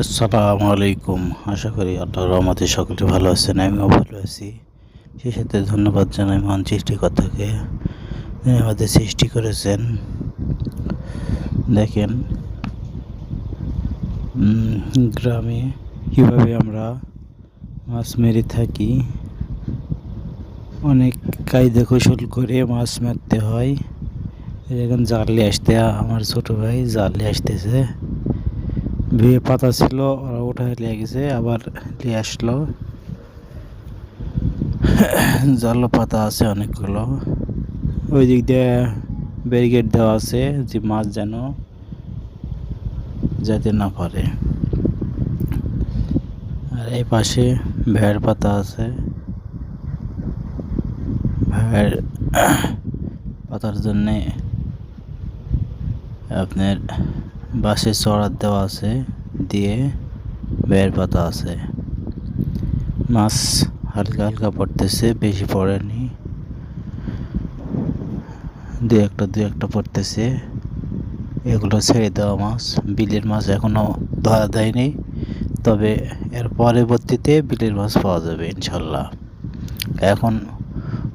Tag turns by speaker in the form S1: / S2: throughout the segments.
S1: আসসালামু আলাইকুম। আশা করি আল্লাহর রহমতে সকলে ভালো আছেন, আমিও ভালো আছি। সেই সাথে ধন্যবাদ জানাই মহান সৃষ্টিকর্তাকে, যিনি আমাদের সৃষ্টি করেছেন। দেখেন গ্রামে কীভাবে আমরা মাছ মেরে থাকি, অনেক কায়দা কৌশল করে মাছ মারতে হয়। এই দেখেন, জালে আসতে, আমার ছোটো ভাই জালে আসতেছে। বিয়ে পাতা ছিল, ওরা উঠায় নিয়ে গেছে, আবার নিয়ে আসলো। জালো পাতা আছে অনেকগুলো। ওই দিক দিয়ে ব্যারিকেড দেওয়া আছে যে মাছ যেন যেতে না পারে। আর এই পাশে ভেড় পাতা আছে। ভেড় পাতার জন্যে আপনার বাসে চড়ার দেওয়া আছে, দিয়ে বের পাতা আছে। মাছ হালকা হালকা পড়তেছে, বেশি পড়েনি। দু একটা দু একটা পড়তেছে। এগুলো ছেড়ে দেওয়া মাছ, বিলের মাছ এখনও ধরা দেয়নি। তবে এর পরবর্তীতে বিলের মাছ পাওয়া যাবে, ইনশাল্লাহ। এখন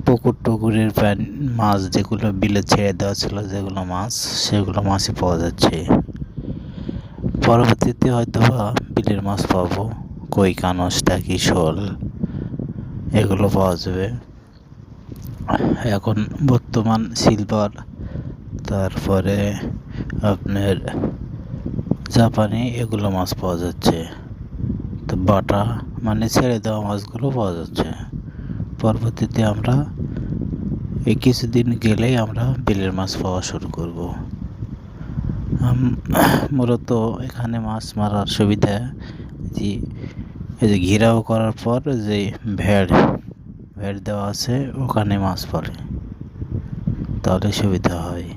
S1: পুকুর টুকুরের প্যান মাছ যেগুলো বিলে ছেড়ে দেওয়া ছিল, যেগুলো মাছ, সেগুলো মাছই পাওয়া যাচ্ছে। পরবর্তীতে হয়তো বা বিলের মাছ পাবো, কই, কানস, টাকি, শোল, এগুলো পাওয়া যাবে। এখন বর্তমান সিলভার তারপরে আপনার জাপানি এগুলো মাছ পাওয়া যাচ্ছে। তো বাটা মানে ছেড়ে দেওয়া মাছগুলো পাওয়া যাচ্ছে। পরবর্তীতে আমরা এই কিছুদিন গেলেই আমরা বিলের মাছ পাওয়া শুরু করব। মূলত এখানে মাছ মারার সুবিধা যে, এই যে ঘেরাও করার পর যে ভেড় ভেড় দেওয়া আছে, ওখানে মাছ পড়ে। তাহলে সুবিধা হয়।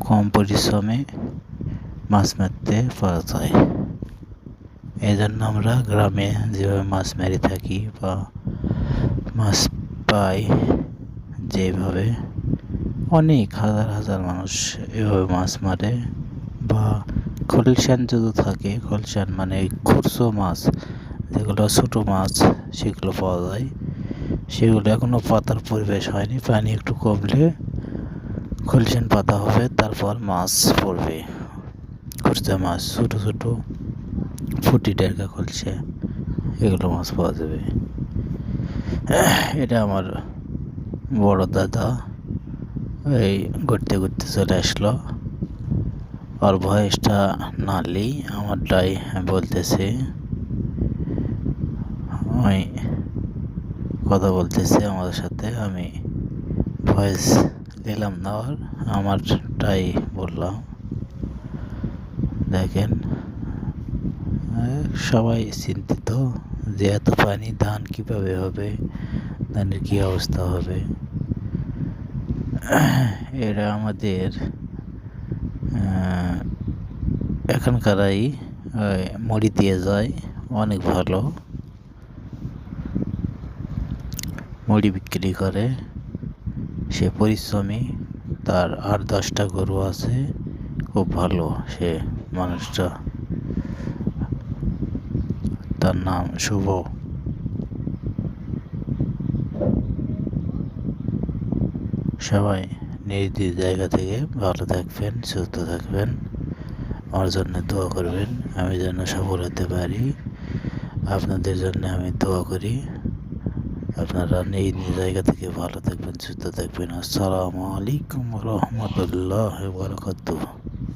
S1: কম পরিশ্রমে মাছ মারতে পারা যায়। এই জন্য আমরা গ্রামে যেভাবে মাছ মেরে থাকি বা মাছ পাই, যেভাবে অনেক হাজার হাজার মানুষ এভাবে মাছ মারে বা খলসান যদি থাকে খলসান মানে খুরসো মাছ, যেগুলো ছোটো মাছ, সেগুলো পাওয়া যায়। সেগুলো এখনও পাতার পরিবেশ হয়নি, পানি একটু কমলে খলসান পাতা হবে, তারপর মাছ পড়বে। খুরসা মাছ, ছোটো ছোটো ফুটি ডেরকা খলসে এগুলো মাছ পাওয়া যাবে। এটা আমার বড় দাদা। এই ঘুরতে ঘুরতে চলে আসলো। ওর ভয়েসটা নালি আমারটাই বলতেছে। ওই কথা বলতেছে আমাদের সাথে, আমি ভয়েস দিলাম না ওর, আমারটাই বললাম। দেখেন সবাই চিন্তিত যে এত পানি ধান কীভাবে হবে, ধানের কী অবস্থা হবে। এরা আমাদের এখানকারাই মুড়ি দিয়ে যায়, অনেক ভালো। মুড়ি বিক্রি করে। সে পরিশ্রমী, তার আর দশটা গরু আছে, খুব ভালো সে মানুষটা। তার নাম শুভ। সবাই নিজ নিজ জায়গা থেকে ভালো থাকবেন, সুস্থ থাকবেন। আমার জন্য দোয়া করবেন, আমি যেন সফল হতে পারি। আপনাদের জন্য আমি দোয়া করি। আপনারা নিজ নিজ জায়গা থেকে ভালো থাকবেন, সুস্থ থাকবেন। আসসালামু আলাইকুম রহমতুল্লাহ বরকতুহ।